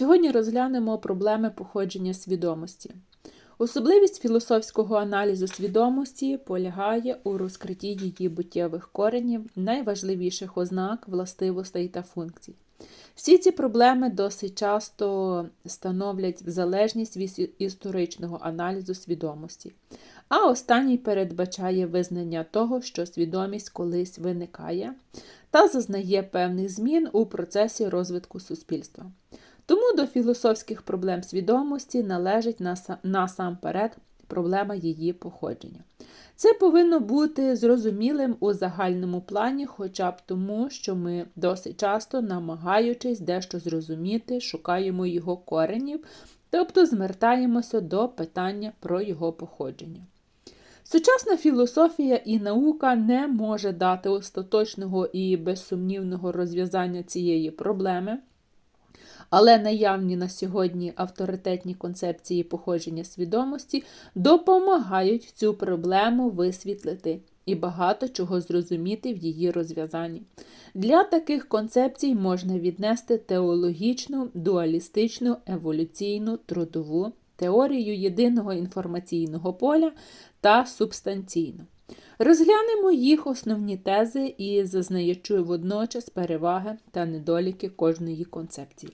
Сьогодні розглянемо проблеми походження свідомості. Особливість філософського аналізу свідомості полягає у розкритті її буттєвих коренів, найважливіших ознак, властивостей та функцій. Всі ці проблеми досить часто становлять залежність від історичного аналізу свідомості, а останній передбачає визнання того, що свідомість колись виникає та зазнає певних змін у процесі розвитку суспільства. Тому до філософських проблем свідомості належить насамперед проблема її походження. Це повинно бути зрозумілим у загальному плані, хоча б тому, що ми досить часто, намагаючись дещо зрозуміти, шукаємо його коренів, тобто звертаємося до питання про його походження. Сучасна філософія і наука не може дати остаточного і безсумнівного розв'язання цієї проблеми. Але наявні на сьогодні авторитетні концепції походження свідомості допомагають цю проблему висвітлити і багато чого зрозуміти в її розв'язанні. Для таких концепцій можна віднести теологічну, дуалістичну, еволюційну, трудову, теорію єдиного інформаційного поля та субстанційну. Розглянемо їх основні тези і зазнаючи водночас переваги та недоліки кожної концепції.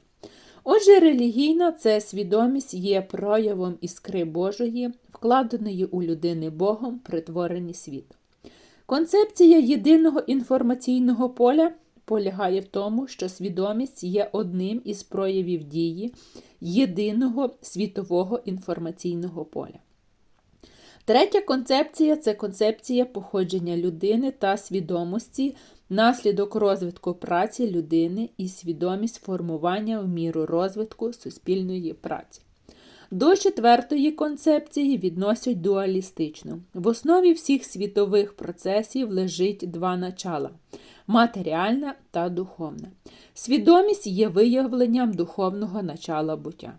Отже, релігійна це свідомість є проявом іскри Божої, вкладеної у людини Богом при творенні світу. Концепція єдиного інформаційного поля полягає в тому, що свідомість є одним із проявів дії єдиного світового інформаційного поля. Третя концепція це концепція походження людини та свідомості, наслідок розвитку праці людини і свідомість формування в міру розвитку суспільної праці. До четвертої концепції відносять дуалістичну. В основі всіх світових процесів лежить два начала матеріальна та духовна. Свідомість є виявленням духовного начала буття.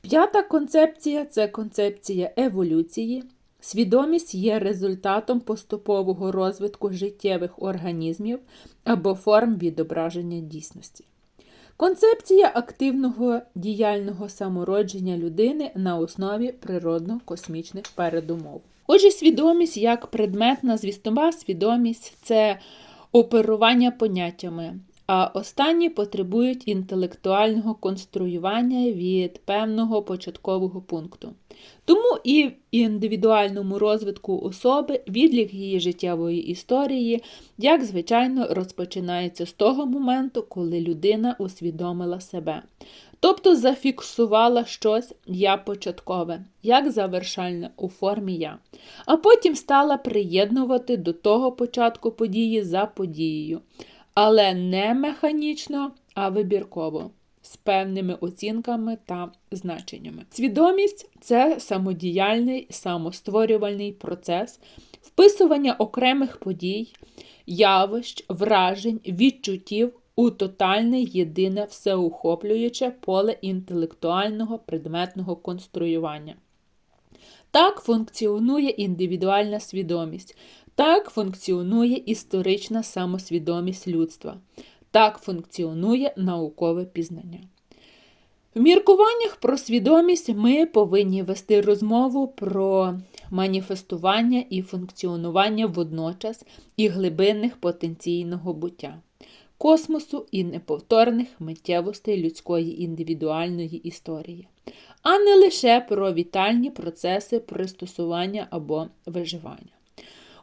П'ята концепція це концепція еволюції. Свідомість є результатом поступового розвитку життєвих організмів або форм відображення дійсності. Концепція активного діяльного самородження людини на основі природно-космічних передумов. Отже, свідомість як предметна звістова свідомість це оперування поняттями, а останні потребують інтелектуального конструювання від певного початкового пункту. Тому і в індивідуальному розвитку особи відлік її життєвої історії, як звичайно, розпочинається з того моменту, коли людина усвідомила себе. Тобто зафіксувала щось я початкове, як завершальне у формі я, а потім стала приєднувати до того початку події за подією але не механічно, а вибірково, з певними оцінками та значеннями. Свідомість це самодіяльний, самостворювальний процес, вписування окремих подій, явищ, вражень, відчуттів. У тотальне єдине всеохоплююче поле інтелектуального предметного конструювання. Так функціонує індивідуальна свідомість, так функціонує історична самосвідомість людства. Так функціонує наукове пізнання. В міркуваннях про свідомість ми повинні вести розмову про маніфестування і функціонування водночас і глибинних потенційного буття, космосу і неповторних миттєвостей людської індивідуальної історії, а не лише про вітальні процеси пристосування або виживання.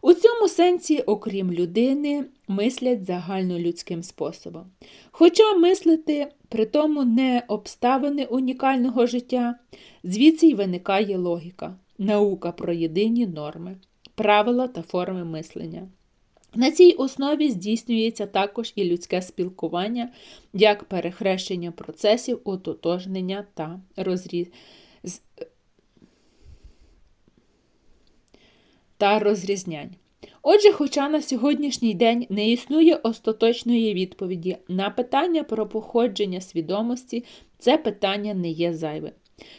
У цьому сенсі, окрім людини, мислять загальнолюдським способом. Хоча мислити при тому не обставини унікального життя, звідси й виникає логіка, наука про єдині норми, правила та форми мислення. На цій основі здійснюється також і людське спілкування, як перехрещення процесів, ототожнення та розріз та розрізнянь. Отже, хоча на сьогоднішній день не існує остаточної відповіді на питання про походження свідомості, це питання не є зайве.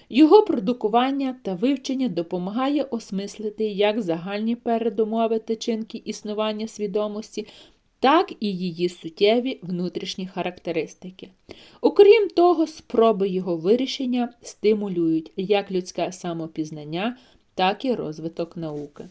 Його продукування та вивчення допомагає осмислити як загальні передумови тичинки існування свідомості, так і її суттєві внутрішні характеристики. Окрім того, спроби його вирішення стимулюють як людське самопізнання, так і розвиток науки.